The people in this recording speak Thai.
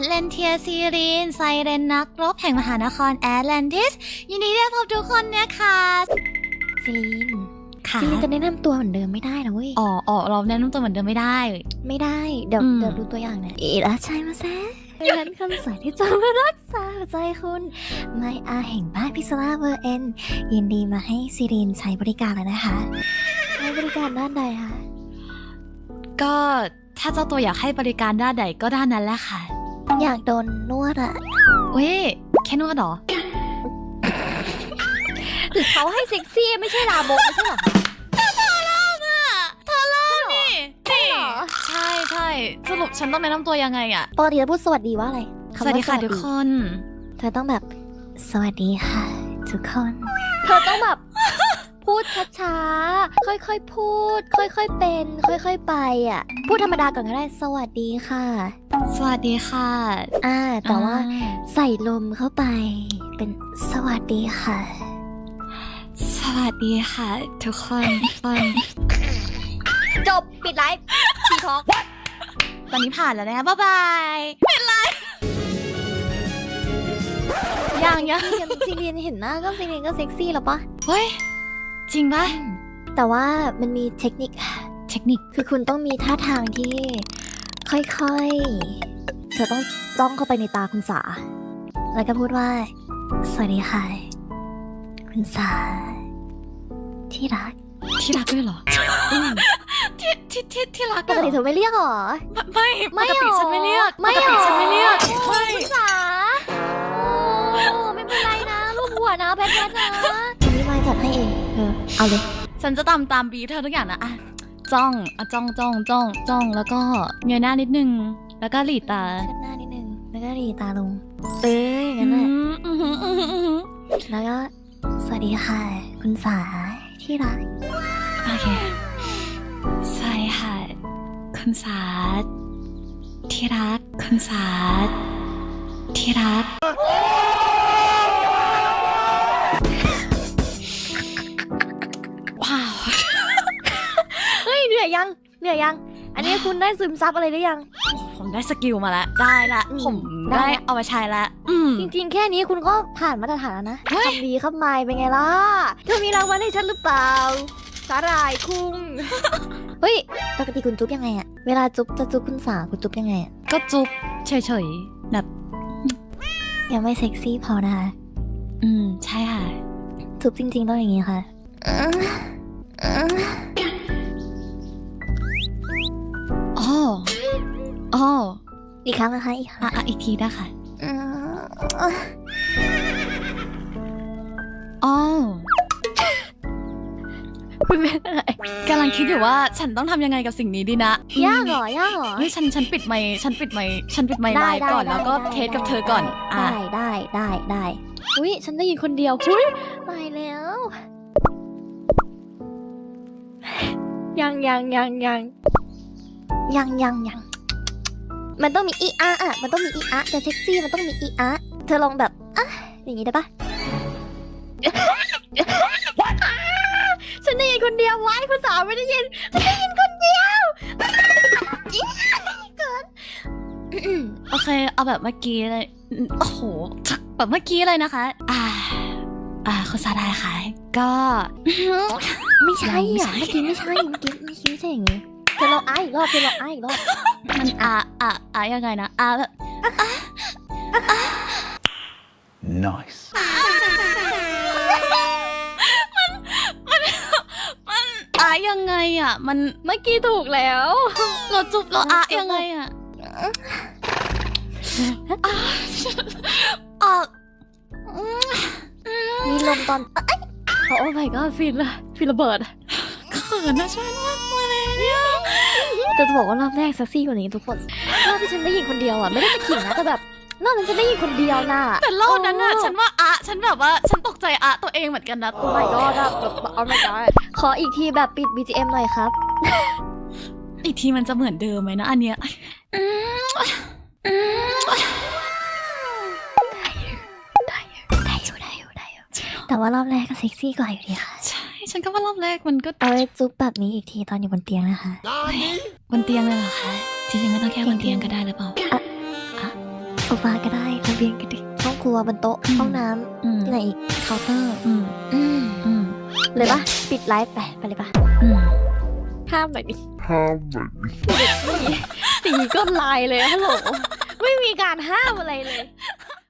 ตแลนเทียซีรีน ไซเรนนักรบแห่งมหานครแอตแลนติส ยินดีได้พบทุกคนนะคะซิลีนค่ะซิลีนจะแนะนำตัวเหมือนเดิมไม่ได้นะเว้ย อ๋ออ๋อเราแนะนำตัวเหมือนเดิมไม่ได้ ไม่ได้ เดี๋ยว อืม เดี๋ยวดูตัวอย่างนะอีราชัยมาแซ่ฉันคนสวยที่จะมารักษาหัวใจคุณ ไม่อาแห่งบ้านพิศลาเวอร์เอ็น ยินดีมาให้ซิลีนใช้บริการแล้วนะคะ ใช้บริการด้านใดคะ ก็ถ้าเจ้าตัวอยากให้บริการด้านใดก็ด้านนั้นแหละค่ะ อยากโดนนวดอะเว้ยแค่นวดเหรอหรือเขาให้เซ็กซี่ไม่ใช่ลาโบไม่ใช่เหรอคะเธอเล่านี่ใช่เหรอใช่ใช่สรุปฉันต้องแนะนำตัวยังไงอะปกติจะพูดสวัสดีว่าอะไรสำาวัสดีค่ะทุกคน เธอต้องแบบ สวัสดีค่ะทุกคน เธอต้องแบบ พูดช้าๆ ค่อยๆ พูด ค่อยๆ เป็น ค่อยๆ ไปอะ พูดธรรมดาก่อนก็ได้ สวัสดีค่ะ สวัสดีค่ะ อ่า แต่ว่าอ่ใส่ลมเข้าไป เป็นสวัสดีค่ะ สวัสดีค่ะ ทุกคนทุกคนจบปิดไลฟ์ชีทอกตอนนี้ผ่านแล้วนะคะบ๊ายบายเป็นไรยังยังซีเรียนเห็นหน้าก็ซีเรียนก็เซ็กซี่แล้วปะเฮ้ย จริงปะแต่ว่ามันมีเทคนิค เทคนิค คือคุณต้องมีท่าทางที่ ค่อยๆ เธอต้องจ้องเข้าไปในตาคุณสา แล้วก็พูดว่า สวัสดีค่ะ คุณสา ที่รัก ที่รักด้วยเหรออืมที่ที่ที่ที่รักปกติเธอไม่เรียกหรอ ไม่ไม่ปกติหรอฉันไม่เรียกไม่ปกติหรอฉันไม่เรียกโอ้ไม่ คุณสาโอ้ไม่เป็นไรนะรูปหัวนะแพทแพทนะวันนี้มายจัดให้เอง เออ เอาเลย ฉันจะตามตามบีบเธอทุกอย่างนะอะ จ้องอะจ้องจ้องจ้องจ้องแล้วก็เงยหน้านิดนึง แล้วก็หลีตาเชิดหน้านิดนึง แล้วก็รีตาลง เอ้ยอย่างนั้นแหละอืมอืมอืมอืมอืมแล้วก็สวัสดีค่ะ คุณสาที่รักโอเคสวัสดีค่ะ คุณสาดที่รักคุณสาดที่รัก อยยัง เหนื่อยยัง อันนี้คุณได้ซึมซับอะไรหรือยัง ผมได้สกิลมาแล้ว ได้ละ อืมผมได้ได้ละ เอามาใช้ละอืมจริงๆ แค่นี้คุณก็ผ่านมาตรฐานแล้วนะเฮ้ยคำดีคำไม่เป็นไงล่ะ เธอมีรางวัลให้ฉันหรือเปล่า สาหร่ายคุง เฮ้ย ปกติคุณจุ๊บยังไงอะเวลาจุ๊บจะจุ๊บคุณสาคุณจุ๊บยังไงอะก็จุ๊บเฉยๆแบบ ยังไม่เซ็กซี่พอนะคะ อืม ใช่ค่ะ จุ๊บจริงๆต้องอย่างนี้ค่ะ อ๋ออีกครั้งนะคะอีกครั้งอะอะอีกทีได้ค่ะอืมอ๋อคุณเป็นอะไรกำลังคิดอยู่ว่าฉันต้องทำยังไงกับสิ่งนี้ดีนะยากเหรอยากเหรอเฮ้ยฉันฉันปิดไมค์ฉันปิดไมค์ฉันปิดไมค์ไลได้น์ได้ก่อนได้แล้วก็ได้เทสกับเธอก่อน อะ ได้ได้ได้ได้อุ้ยฉันได้ยินคนเดียวอุ้ยตายแล้ว ยังยังยังยังยังยังยัง มันต้องมีอีอาอะ มันต้องมีอีอาแต่เซ็กซี่มันต้องมีอีอาเธอลองแบบอะอย่างนี้ได้ปะฉันได้ยินคนเดียวไว้คุณสาวไม่ได้ยินฉันได้ยินคนเดียวเกินโอเค เอาแบบเมื่อกี้เลยอืมโอ้โห แบบเมื่อกี้เลยนะคะ อ่า อ่าคุณสาดายค่ะ ก็ ไม่ใช่ไม่อะใช่เมื่อกี้ไม่ใช่ เมื่อกี้เมื่อกี้ไม่ใช่อย่างงี้เธอลองอ้าอีกรอบเธอลองอ้าอีกรอบ มันอ่าอ่าอ่ายังไงนะอ่าแบบ Nice. มันอ่ายังไงอะ มันเมื่อกี้ถูกแล้ว เราจุบเราอะยังไงอะอะอะอืมมีลมตอนเอ้ยโอ้ my god ฟินละฟินระเบิดเขินนะช่วยนวดมาเลยเนี่ย แต่จะบอกว่ารอบแรกเซ็กซี่กว่านี้ทุกคนรอบที่ฉันได้ยินคนเดียวอะไม่ได้จะขิงนะแต่แบบรอบนั้นฉันได้ยินคนเดียวน่ะแต่รอบนั้นอะโอ้ฉันว่าอะฉันแบบว่าฉันตกใจอะตัวเองเหมือนกันนะโอ้ my god อะแบบ oh my god ขออีกทีแบบปิด BGM หน่อยครับ อีกทีมันจะเหมือนเดิมไหมนะ อันเนี้ยอืมอืมได้อยู่ได้อยู่ได้อยู่ได้อยู่แต่ว่ารอบแรกก็เซ็กซี่กว่าอยู่ดีค่ะ ใช่ ฉันก็ว่ารอบแรกมันก็เอาไว้จุ๊บแบบนี้อีกทีตอนอยู่บนเตียงนะคะ บนเตียงเลยเหรอคะ จริงๆไม่ต้องแค่บนเตียงก็ได้หรือเปล่าอะอะโซฟาก็ได้ระเบียงก็ได้ห้องครัวบนโต๊ะอืม ห้องน้อืมำที่ไหนอีกเคาน์เตอร์ อืมอืม อืมเลยปะปิดไลฟ์ไปไปเลยปะอืมห้ามหน่อยดิห้ามหน่อยดิตีก็ไลน์เลยฮัลโหลไม่มีการห้ามอะไรเลย